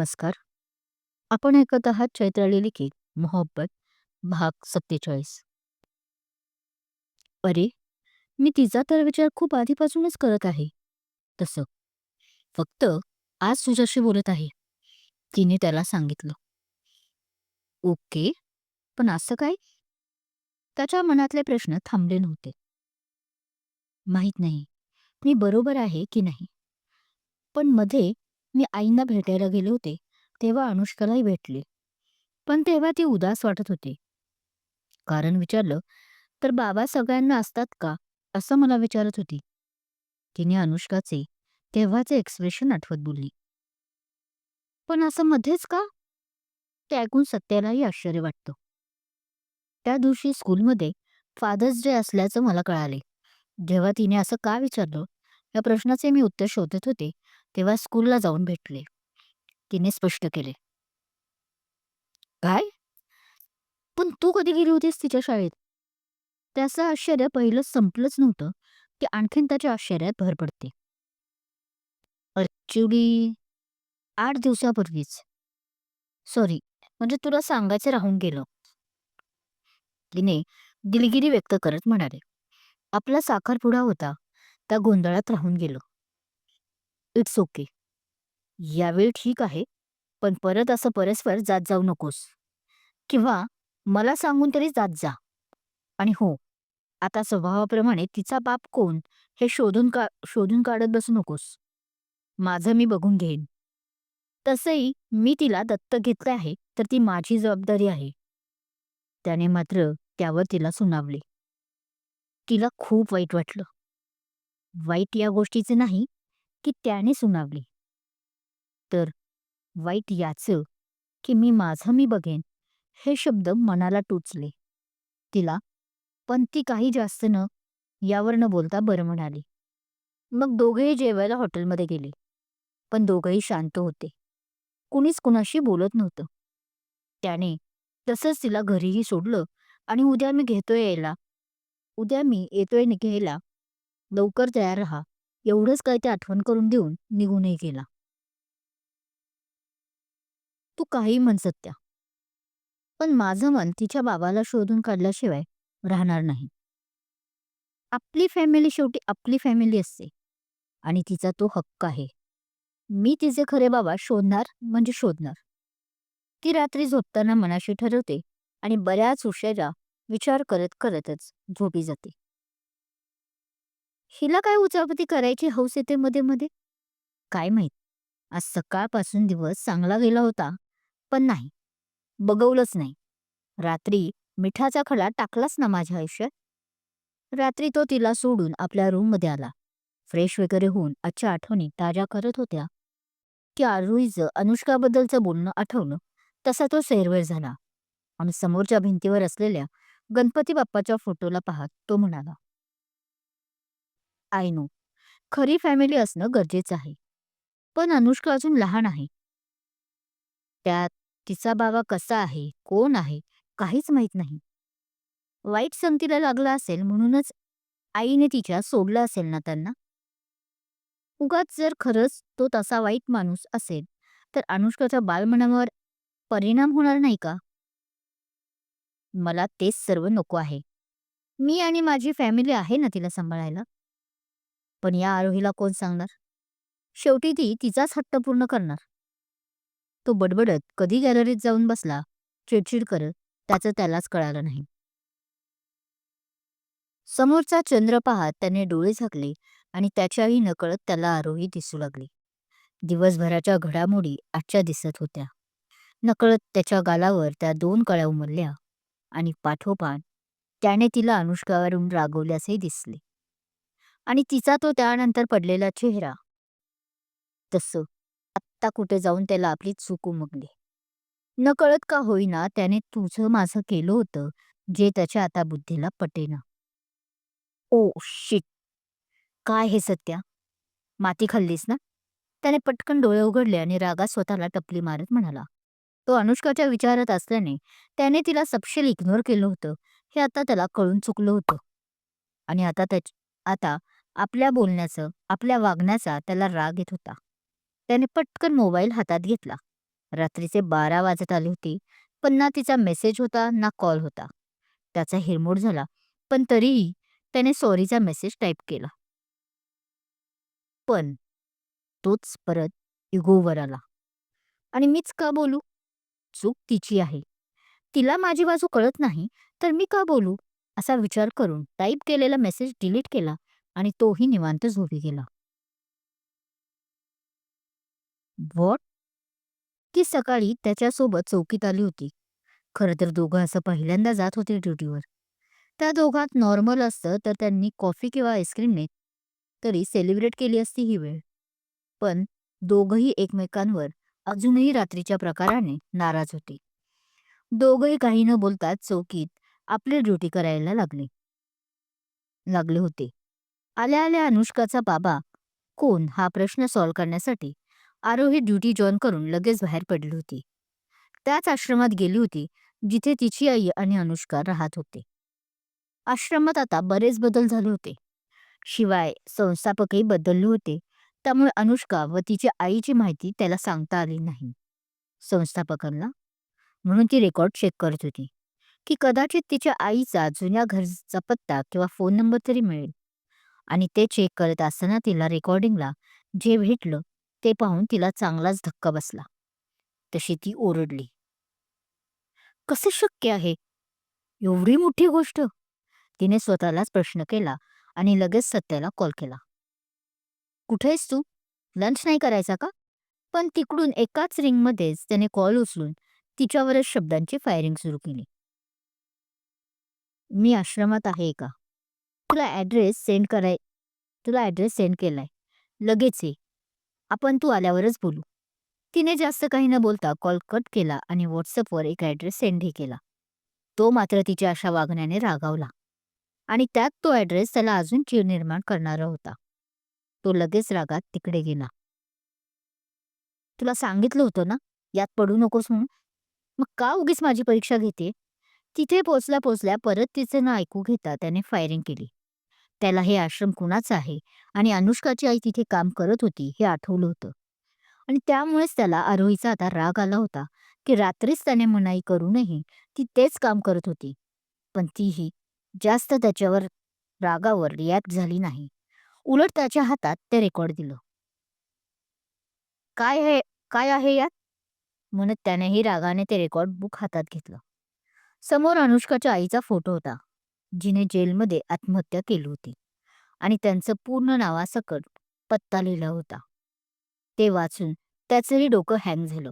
नमस्कार. आपण ऐकत आहात चैत्राली लिखित मोहब्बत भाग सत्तेचाळीस. अरे, मी तिचा तर विचार खूप आधीपासूनच करत आहे. तसं. फक्त आज तुझ्याशी बोलत आहे. तिने त्याला सांगितलं. ओके, पण असं काय? त्याच्या मनातले प्रश्न थांबले नव्हते. माहीत नाही, मी बरोबर आहे की नाही. पण मध्ये मी आईंना भेटायला गेले होते तेव्हा अनुष्कालाही भेटले. पण तेव्हा ती उदास वाटत होती. कारण विचारलं तर बाबा सगळ्यांना असतात का असं मला विचारत होती. तिने अनुष्काचे तेव्हाचे एक्सप्रेशन आठवत बोलली. पण असं मध्येच का? ते ऐकून सत्यालाही आश्चर्य वाटतं. त्या दिवशी स्कूलमध्ये फादर्स डे असल्याचं मला कळाले. जेव्हा तिने असं का विचारलं या प्रश्नाचे मी उत्तर शोधत होते तेव्हा स्कूलला जाऊन भेटले. तिने स्पष्ट केले. काय? पण तू कधी गेली होतीस तिच्या शाळेत? त्याचं आश्चर्य पहिलं संपलंच नव्हतं की आणखीन त्याच्या आश्चर्यात भर पडते. ॲक्च्युली आठ दिवसापूर्वीच. सॉरी, म्हणजे तुला सांगायचं राहून गेलं. तिने दिलगिरी व्यक्त करत म्हणाले. आपला साखरपुडा होता त्या गोंधळात राहून गेलो. It's okay. यावेळी ठीक आहे, पण परत असं परस्पर जात जाऊ नकोस. किंवा मला सांगून तरी जात जा. आणि हो, आता स्वभावाप्रमाणे तिचा बाप कोण हे शोधून का शोधून काढत बसू नकोस. माझं मी बघून घेईन. तसंही मी तिला दत्तक घेतलं आहे तर ती माझी जबाबदारी आहे. त्याने मात्र त्यावर तिला सुनावले. तिला खूप वाईट वाटलं. वाईट या गोष्टीचे नाही की त्याने सुनावली तर वाईट याचं की मी माझं मी बघेन हे शब्द मनाला टोचले. तिला पण ती काही जास्त न यावर न बोलता बरं म्हणाली. मग दोघेही जेवायला हॉटेलमध्ये गेले. पण दोघंही शांत होते. कुणीच कुणाशी बोलत नव्हतं. त्याने तसंच तिला घरीही सोडलं आणि उद्या मी घेतोय यायला. उद्या मी येतोय घ्यायला. लवकर तयार राहा. एवढंच काय ते आठवण करून देऊन निघूनही गेला. तू काही म्हण सत्या. पण माझं मन तिच्या बाबाला शोधून काढल्याशिवाय राहणार नाही. आपली फॅमिली शेवटी आपली फॅमिली असते आणि तिचा तो हक्क आहे. मी तिचे खरे बाबा शोधणार म्हणजे शोधणार. ती रात्री झोपताना मनाशी ठरवते आणि बऱ्याच उशिरा विचार करत करतच झोपी जाते. हिला काय उचापती करायची हौस येते मध्ये मध्ये? काय माहीत. आज सकाळपासून दिवस चांगला गेला होता पण नाही. बघवलंच नाही. रात्री मिठाचा खडा टाकलाच ना माझ्या आयुष्यात. रात्री तो तिला सोडून आपल्या रूममध्ये आला. फ्रेश वगैरे होऊन आजच्या आठवणी ताज्या करत होत्या की आरुईचं अनुष्काबद्दलचं बोलणं आठवलं तसा तो सैरवेळ झाला आणि समोरच्या भिंतीवर असलेल्या गणपती बाप्पाच्या फोटोला पाहत तो म्हणाला. आय नो, खरी फॅमिली असणं गरजेचं आहे. पण अनुष्का अजून लहान आहे. त्यात तिचा बाबा कसा आहे, कोण आहे, काहीच माहीत नाही. वाईट संगतीला लागला असेल म्हणूनच आईने तिच्या सोडलं असेल ना त्यांना. उगाच जर खरंच तो तसा वाईट माणूस असेल तर अनुष्काच्या बालमनावर परिणाम होणार नाही का? मला तेच सर्व नको आहे. मी आणि माझी फॅमिली आहे ना तिला सांभाळायला. पण या आरोहीला कोण सांगणार? शेवटी ती तिचाच हट्ट पूर्ण करणार. तो बडबडत कधी गॅलरीत जाऊन बसला, चिडचिड करत त्याचं त्यालाच कळालं नाही. समोरचा चंद्र पाहत त्याने डोळे झाकले आणि त्याच्याही नकळत त्याला आरोही दिसू लागली. दिवसभराच्या घडामोडी आजच्या दिसत होत्या. नकळत त्याच्या गालावर त्या दोन कळ्या उमरल्या आणि पाठोपाठ त्याने तिला अनुष्कावरून रागवल्यासही दिसले. आणि तिचा तो त्यानंतर पडलेला चेहरा. तसं आत्ता कुठे जाऊन त्याला आपली चूक उमगली. नकळत का होईना त्याने तुझं माझं केलं होतं जे त्याच्या आता बुद्धीला पटेना. Oh shit. काय हे सत्या? माती खाल्लीस ना? त्याने पटकन डोळे उघडले आणि रागात स्वतःला टपली मारत म्हणाला. तो अनुष्काच्या विचारात असल्याने त्याने तिला सपशेल इग्नोर केलं होतं हे आता त्याला कळून चुकलं होतं. आणि आता त्या आता आपल्या बोलण्याचं, आपल्या वागण्याचा त्याला राग येत होता. त्याने पटकन मोबाईल हातात घेतला. रात्रीचे बारा वाजत आले होते पण ना तिचा मेसेज होता ना कॉल होता. त्याचा हिरमोड झाला पण तरीही त्याने सॉरीचा मेसेज टाईप केला. पण तोच परत इगोवर आला. आणि मीच का बोलू? चूक तिची आहे. तिला माझी बाजू कळत नाही तर मी का बोलू? असा विचार करून टाईप केलेला मेसेज डिलीट केला आणि तोही निवांत झोपी गेला. व्हॉट ती सकाळी त्याच्यासोबत चौकीत आली होती. खरं तर दोघं असं पहिल्यांदा जात होते ड्युटीवर. त्या दोघात नॉर्मल असतं तर त्यांनी कॉफी किंवा आईस्क्रीमने तरी सेलिब्रेट केली असती ही वेळ. पण दोघंही एकमेकांवर अजूनही रात्रीच्या प्रकाराने नाराज होते. दोघंही काही न बोलताच चौकीत आपली ड्युटी करायला लागले. लागले होते. आल्या आल्या अनुष्काचा बाबा कोण हा प्रश्न सॉल्व्ह करण्यासाठी? आरोही ड्युटी जॉईन करून लगेच बाहेर पडली होती. त्याच आश्रमात गेली होती जिथे तिची आई आणि अनुष्का राहत होते. आश्रमात आता बरेच बदल झाले होते. शिवाय संस्थापकही बदलले होते. त्यामुळे अनुष्का व तिच्या आईची माहिती त्याला सांगता आली नाही. संस्थापकांना? म्हणून ती रेकॉर्ड चेक करत होती. की कदाचित तिच्या आईचा जुन्या घरचा पत्ता किंवा फोन नंबर तरी मिळेल. आणि ते चेक करत असताना तिला रेकॉर्डिंगला जे भेटलं ते पाहून तिला चांगलाच धक्का बसला. तशी ती ओरडली. कसे शक्य आहे? एवढी मोठी गोष्ट? तिने स्वतःलाच प्रश्न केला आणि लगेच सत्याला कॉल. केला कुठेस तू? लंच नाही करायचा का? पण तिकडून एकाच रिंगमध्येच त्याने कॉल उचलून तिच्यावरच शब्दांची फायरिंग सुरू केली. मी आश्रमात आहे का? तुला ॲड्रेस सेंड कराय तुला ॲड्रेस सेंड केलाय. लगेच ये. आपण तू आल्यावरच बोलू. तिने जास्त काही न बोलता कॉल कट केला आणि व्हॉट्सअपवर एक ॲड्रेस सेंडही केला. तो मात्र तिच्या अशा वागण्याने रागावला. आणि त्यात तो ॲड्रेस त्याला अजून चीड निर्माण करणारा होता. तो लगेच रागात तिकडे गेला. तुला सांगितलं होतं ना? यात पडू नकोस म्हणून. मग का उगीच माझी परीक्षा घेते? तिथे पोचल्या पोचल्या परत तिचे ना ऐकू घेता त्याने फायरिंग केली. त्याला हे आश्रम कुणाचं आहे? आणि अनुष्काची आई तिथे काम करत होती हे आठवलं होतं. आणि त्यामुळेच त्याला आरोहीचा आता राग आला होता की रात्रीच त्याने मनाई करूनही ती तेच काम करत होती. पण तीही जास्त त्याच्यावर रागावर रिॲक्ट झाली नाही. उलट त्याच्या हातात ते रेकॉर्ड दिलं. काय हे काय आहे यात? म्हणत त्यानेही रागाने ते रेकॉर्ड बुक हातात घेतलं. समोर अनुष्काच्या आईचा फोटो होता. जिने जेलमध्ये आत्महत्या केली होती आणि त्यांचं पूर्ण नावासकट पत्ता लिहिला होता. ते वाचून त्याचंही डोकं हँग झालं.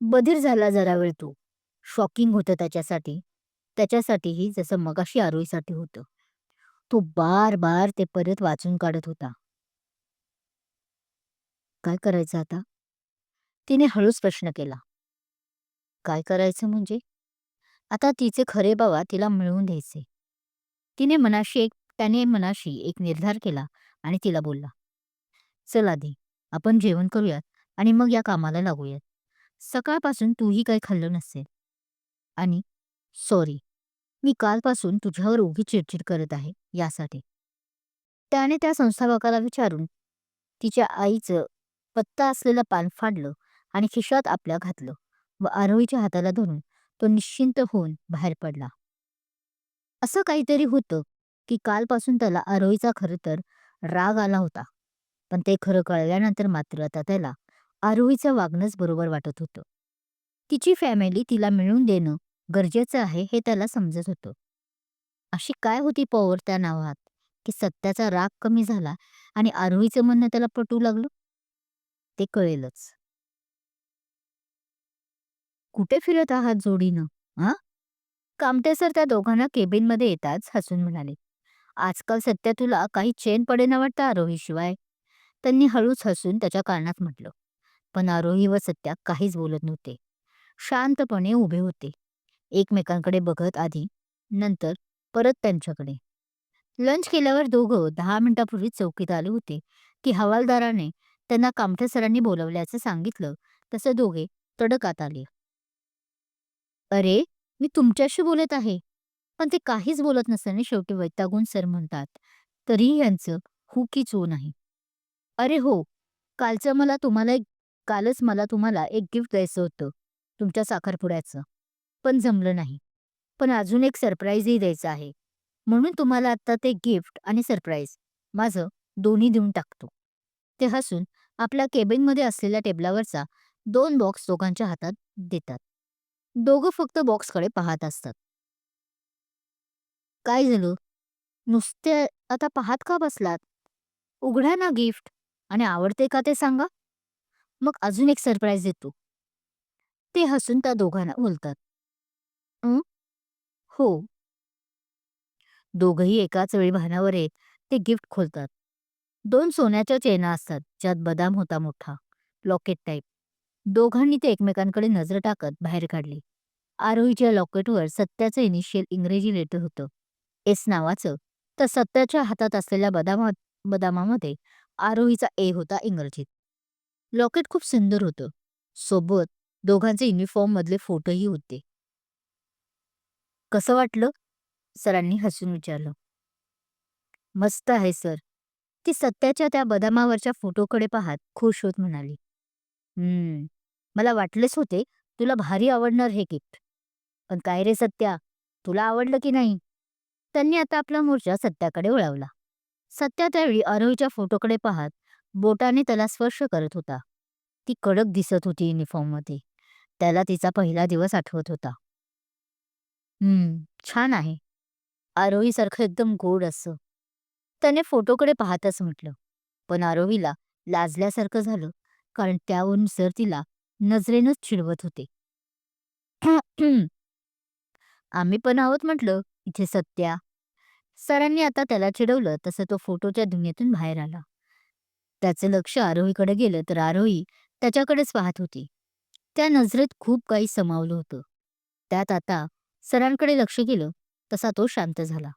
बधीर झाला जरा वेळ तो. शॉकिंग होतं त्याच्यासाठी. त्याच्यासाठीही जसं मगाशी आरोहीसाठी होतं. तो बार बार ते परत वाचून काढत होता. काय करायचं आता? तिने हळूच प्रश्न केला. काय करायचं म्हणजे? आता तिचे खरे बाबा तिला मिळवून द्यायचे. तिने मनाशी एक त्याने मनाशी एक निर्धार केला आणि तिला बोलला चल आधी आपण जेवण करूयात आणि मग या कामाला लागूयात. सकाळपासून तूही काही खाल्लं नसेल. आणि सॉरी मी कालपासून तुझ्यावर उगी चिडचिड करत आहे यासाठी. त्याने त्या संस्थापकाला विचारून तिच्या आईचं पत्ता असलेलं पान फाडलं आणि खिशात आपल्या घातलं व आरोहीच्या हाताला धरून तो निश्चिंत होऊन बाहेर पडला. असं काहीतरी होतं की कालपासून त्याला आरोहीचा खरं तर राग आला होता. पण ते खरं कळल्यानंतर मात्र आता त्याला आरोहीचं वागणंच बरोबर वाटत होतं. तिची फॅमिली तिला मिळून देणं गरजेचं आहे हे त्याला समजत होतं. अशी काय होती पॉवर त्या नावात की सत्याचा राग कमी झाला आणि आरोहीचं म्हणणं त्याला पटू लागलं? ते कळेलच. कुठे फिरत आहात जोडीनं हा? कामटे सर त्या दोघांना केबिनमध्ये येताच हसून म्हणाले. आजकाल सत्या तुला काही चेन पडेना वाटतं आरोही शिवाय. त्यांनी हळूच हसून त्याच्या कानात म्हटलं. पण आरोही व सत्या काहीच बोलत नव्हते. शांतपणे उभे होते. एकमेकांकडे बघत आधी नंतर परत त्यांच्याकडे. लंच केल्यावर दोघं दहा मिनिटापूर्वी चौकीत आले होते की हवालदाराने त्यांना कामठे सरांनी बोलवल्याचं सांगितलं तसं दोघे तडकात आले. अरे मी तुमच्याशी बोलत आहे. पण ते काहीच बोलत नसल्याने शेवटी वैतागून सर म्हणतात तरीही यांचं हू की चो हो नाही. अरे हो कालचं मला तुम्हाला एक कालच मला तुम्हाला एक गिफ्ट द्यायचं होतं तुमच्या साखरपुड्याचं. पण जमलं नाही. पण अजून एक सरप्राईजही द्यायचं आहे. म्हणून तुम्हाला आत्ता ते गिफ्ट आणि सरप्राईज माझं दोन्ही देऊन टाकतो. ते हसून आपल्या केबिनमध्ये असलेल्या टेबलावरचा दोन बॉक्स दोघांच्या हातात देतात. दोघं फक्त बॉक्सकडे पाहत असतात. काय झालं? नुसते आता पाहत का बसलात? उघडा ना गिफ्ट आणि आवडते का ते सांगा. मग अजून एक सरप्राईज देतो. ते हसून त्या दोघांना बोलतात. हो. दोघही एकाच वेळी भानावर येत ते गिफ्ट खोलतात. दोन सोन्याच्या चेना असतात ज्यात बदाम होता मोठा लॉकेट टाईप. दोघांनी ते एकमेकांकडे नजर टाकत बाहेर काढले. आरोहीच्या लॉकेटवर सत्याचं इनिशियल इंग्रजी लेटर होतं. एस नावाचं. तर सत्याच्या हातात असलेल्या बदामा बदामामध्ये आरोहीचा ए होता इंग्रजीत. लॉकेट खूप सुंदर होतं. सोबत दोघांचे युनिफॉर्म मधले फोटोही होते. कसं वाटलं? सरांनी हसून विचारलं. मस्त आहे सर. ती सत्याच्या त्या बदामावरच्या फोटोकडे पाहत खुश होत म्हणाली. हम्म. मला वाटलेच होते तुला भारी आवडणार हे गिफ्ट पण काय रे सत्या? तुला आवडलं की नाही? त्यांनी आता आपला मोर्चा सत्याकडे वळवला. सत्या त्यावेळी आरोहीच्या फोटोकडे पाहत बोटाने त्याला स्पर्श करत होता. ती कडक दिसत होती युनिफॉर्ममध्ये. त्याला तिचा पहिला दिवस आठवत होता. हम्म छान आहे. आरोहीसारखं एकदम गोड असं. त्याने फोटोकडे पाहतच म्हटलं. पण आरोहीला लाजल्यासारखं झालं कारण त्यावरून सर तिला नजरेनच चिडवत होते. आम्ही पण आहोत म्हटलं इथे सत्या. सरांनी आता त्याला चिडवलं तसं तो फोटोच्या दुनियेतून बाहेर आला. त्याचं लक्ष आरोहीकडे गेलं तर आरोही त्याच्याकडेच पाहत होती. त्या नजरेत खूप काही समावलं होतं. त्यात आता सरांकडे लक्ष गेलं तसा तो शांत झाला.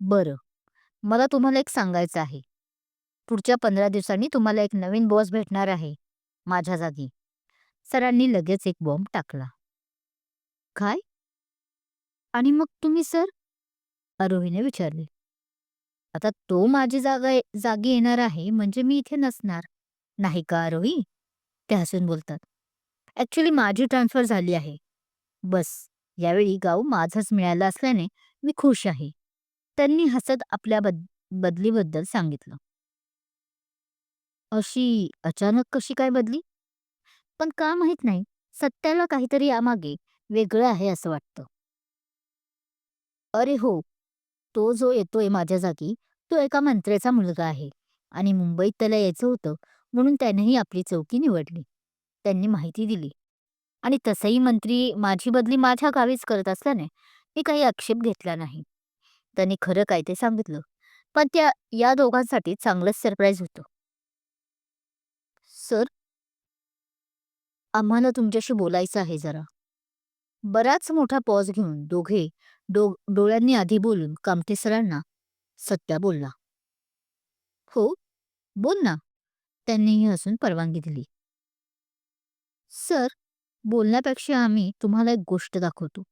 बरं मला तुम्हाला एक सांगायचं आहे. पुढच्या पंधरा दिवसांनी तुम्हाला एक नवीन बॉस भेटणार आहे. माझ्या जागी. सरांनी लगेच एक बॉम्ब टाकला. काय? आणि मग तुम्ही सर? आरोहीने विचारले. आता तो माझी जागा जागी येणार आहे म्हणजे मी इथे नसणार. नाही का आरोही ते हसून बोलतात. ऍक्च्युली माझी ट्रान्सफर झाली आहे. बस यावेळी गाव माझंच मिळालं असल्याने मी खुश आहे. त्यांनी हसत आपल्या बद बदलीबद्दल सांगितलं. अशी अचानक कशी काय बदली? पण का माहीत नाही. सत्याला काहीतरी यामागे वेगळं आहे असं वाटतं. अरे हो तो जो येतोय माझ्या जागी तो एका मंत्र्याचा मुलगा आहे आणि मुंबईत त्याला यायचं होतं म्हणून त्यानेही आपली चौकी निवडली. त्यांनी माहिती दिली. आणि तसंही मंत्री माझी बदली माझ्या गावीच करत असल्याने मी काही आक्षेप घेतला नाही. त्यांनी खरं काय ते सांगितलं. पण त्या या दोघांसाठी चांगलंच सरप्राईज होतं. सर? आम्हाला तुमच्याशी बोलायचं आहे जरा. बराच मोठा पॉज घेऊन दोघे डो डोळ्यांनी आधी बोलून कामते सरांना सत्या बोलला. हो बोल ना. त्यांनीही हसून परवानगी दिली. सर बोलण्यापेक्षा आम्ही तुम्हाला एक गोष्ट दाखवतो.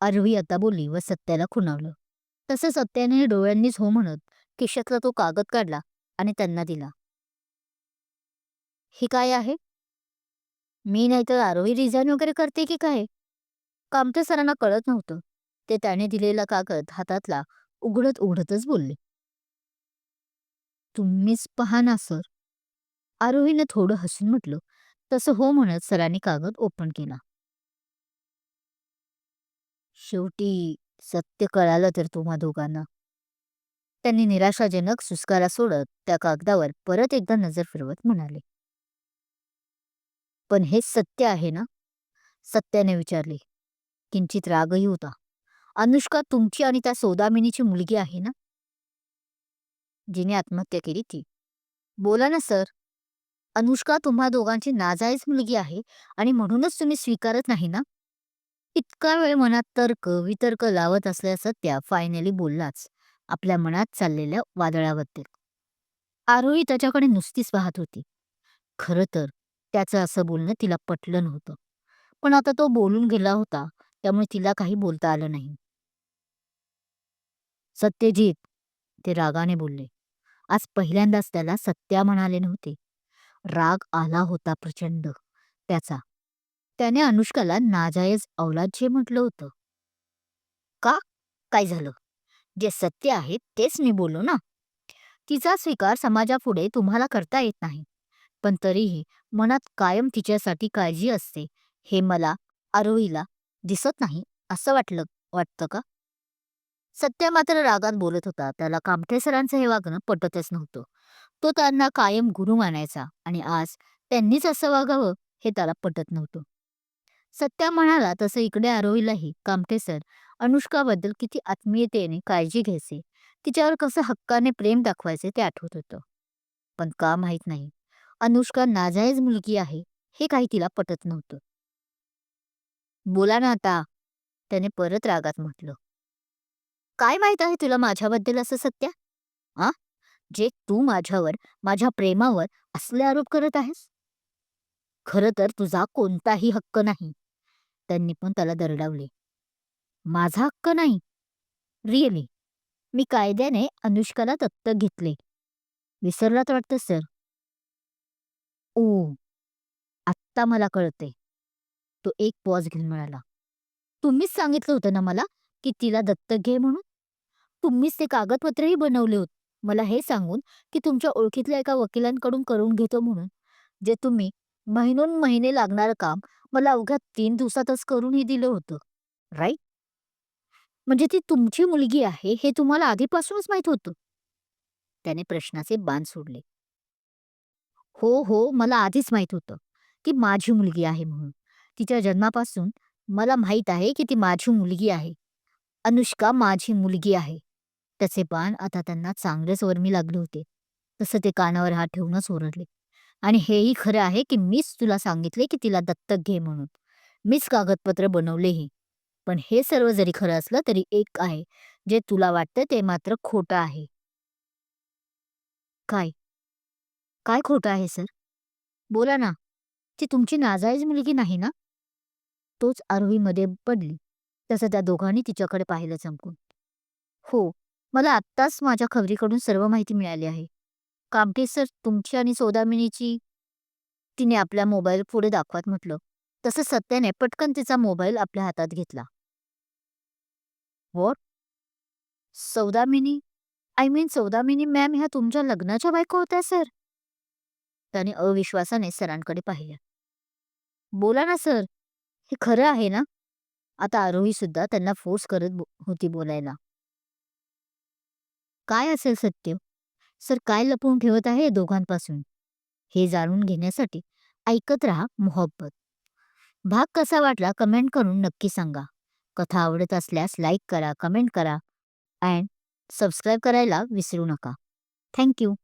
आरवी आता बोलली व सत्याला खुणावलं. तसं सत्याने डोळ्यांनीच हो म्हणत खिशातला तो कागद काढला आणि त्यांना दिला. ही काय आहे? मी नाहीतर आरोही रिझाईन वगैरे करते की काय? कामते सरांना कळत नव्हतं. ते त्याने दिलेला कागद हातातला उघडत उघडतच बोलले. तुम्हीच पहा ना सर. आरोहीनं थोडं हसून म्हटलं. तसं हो म्हणत सरांनी कागद ओपन केला. शेवटी सत्य कळालं तर तुम्हा दोघांना. त्यांनी निराशाजनक सुस्कारा सोडत त्या कागदावर परत एकदा नजर फिरवत म्हणाले. पण हे सत्य आहे ना? सत्याने विचारले. किंचित रागही होता. अनुष्का तुमची आणि त्या सौदामिनीची मुलगी आहे ना? जिने आत्महत्या केली ती. बोला ना सर. अनुष्का तुम्हा दोघांची नाजायज मुलगी आहे आणि म्हणूनच तुम्ही स्वीकारत नाही ना? इतका वेळ मनात तर्क वितर्क लावत असल्या सत्या फायनली बोललाच आपल्या मनात चाललेल्या वादळाबद्दल. आरोही त्याच्याकडे नुसतीच पाहत होती. खरं तर त्याचं असं बोलणं तिला पटलं नव्हतं. पण आता तो बोलून गेला होता त्यामुळे तिला काही बोलता आलं नाही. सत्यजित ते रागाने बोलले. आज पहिल्यांदाच त्याला सत्या म्हणाले नव्हते. राग आला होता प्रचंड त्याचा. त्याने अनुष्काला नाजायज औलाद जे म्हटलं होतं. का? काय झालं? जे सत्य आहे तेच मी बोलू ना? तिचा स्वीकार समाजापुढे तुम्हाला करता येत नाही. पण तरीही मनात कायम तिच्यासाठी काळजी असते. हे मला आरोहीला दिसत नाही असं वाटलं वाटतं का? सत्य मात्र रागात बोलत होता. त्याला कामठे सरांचं हे वागणं पटतच नव्हतं. तो त्यांना कायम गुरु मानायचा आणि आज त्यांनीच असं वागावं हे त्याला पटत नव्हतं. सत्या म्हणाला तसं इकडे आरोहीलाही कामठे सर अनुष्काबद्दल किती आत्मीयतेने काळजी घ्यायचे. तिच्यावर कसं हक्काने प्रेम दाखवायचे ते आठवत होतं. पण का माहीत नाही. अनुष्का नाजायज मुलगी आहे हे काही तिला पटत नव्हतं. बोला ना आता त्याने परत रागात म्हटलं. काय माहीत आहे तुला माझ्याबद्दल असं सत्या? आ? जे तू माझ्यावर माझ्या प्रेमावर असले आरोप करत आहेस? खरं तर तुझा कोणताही हक्क नाही. त्यांनी पण त्याला दरडावले. माझा हक्क नाही. रिअली मी कायद्याने अनुष्काला दत्तक घेतले. विसरलात वाटतं सर? ओ आत्ता मला कळते तो एक पॉज घेऊन म्हणाला तुम्हीच सांगितलं होतं ना मला की तिला दत्तक घे म्हणून? तुम्हीच ते कागदपत्रही बनवले होते. मला हे सांगून की तुमच्या ओळखीतल्या एका वकिलांकडून करून घेतो म्हणून. जे तुम्ही महिनोन महिने लागणारं काम मला अवघ्या तीन दिवसातच करूनही दिलं होतं. राईट म्हणजे ती तुमची मुलगी आहे हे तुम्हाला आधीपासूनच माहीत होतं. त्याने प्रश्नाचे बाण सोडले. हो हो मला आधीच माहीत होतं ती माझी मुलगी आहे म्हणून. तिच्या जन्मापासून मला माहीत आहे की ती माझी मुलगी आहे. अनुष्का माझी मुलगी आहे. त्याचे पान आता त्यांना चांगलेच वर्मी लागले होते. तसं ते कानावर हात ठेवूनच ओरडले. आणि हेही खरं आहे की मीच तुला सांगितले की तिला दत्तक घे म्हणून. मीच कागदपत्र बनवलेही. पण हे सर्व जरी खरं असलं तरी एक आहे. जे तुला वाटतं ते मात्र खोटं आहे. काय? काय खोटं आहे सर? बोला ना. ती तुमची नाजायज मुलगी नाही ना? तोच आरोहीमध्ये पडली. तसं त्या दोघांनी तिच्याकडे पाहिलं चमकून. हो मला आत्ताच माझ्या खबरीकडून सर्व माहिती मिळाली आहे. कामठे सर तुमची आणि सौदामिनीची तिने आपल्या मोबाईल पुढे दाखवत म्हटलं. तसं सत्याने पटकन तिचा मोबाईल आपल्या हातात घेतला. What Saudamini? I mean Saudamini ma'am ह्या तुमच्या लग्नाच्या बायको होत्या सर? त्याने अविश्वासाने सरांकडे पाहिलं. बोला ना सर. हे खरं आहे ना? आता आरोही सुद्धा त्यांना फोर्स करत बो- होती बोलायला. काय असेल सत्य? सर काय लपवून ठेवत आहे दोघांपासून? हे जाणून घेण्यासाठी ऐकत राहा मोहब्बत. भाग कसा वाटला कमेंट करून नक्की सांगा. कथा आवडत असल्यास लाईक करा कमेंट करा अँड सबस्क्राईब करायला विसरू नका. थँक्यू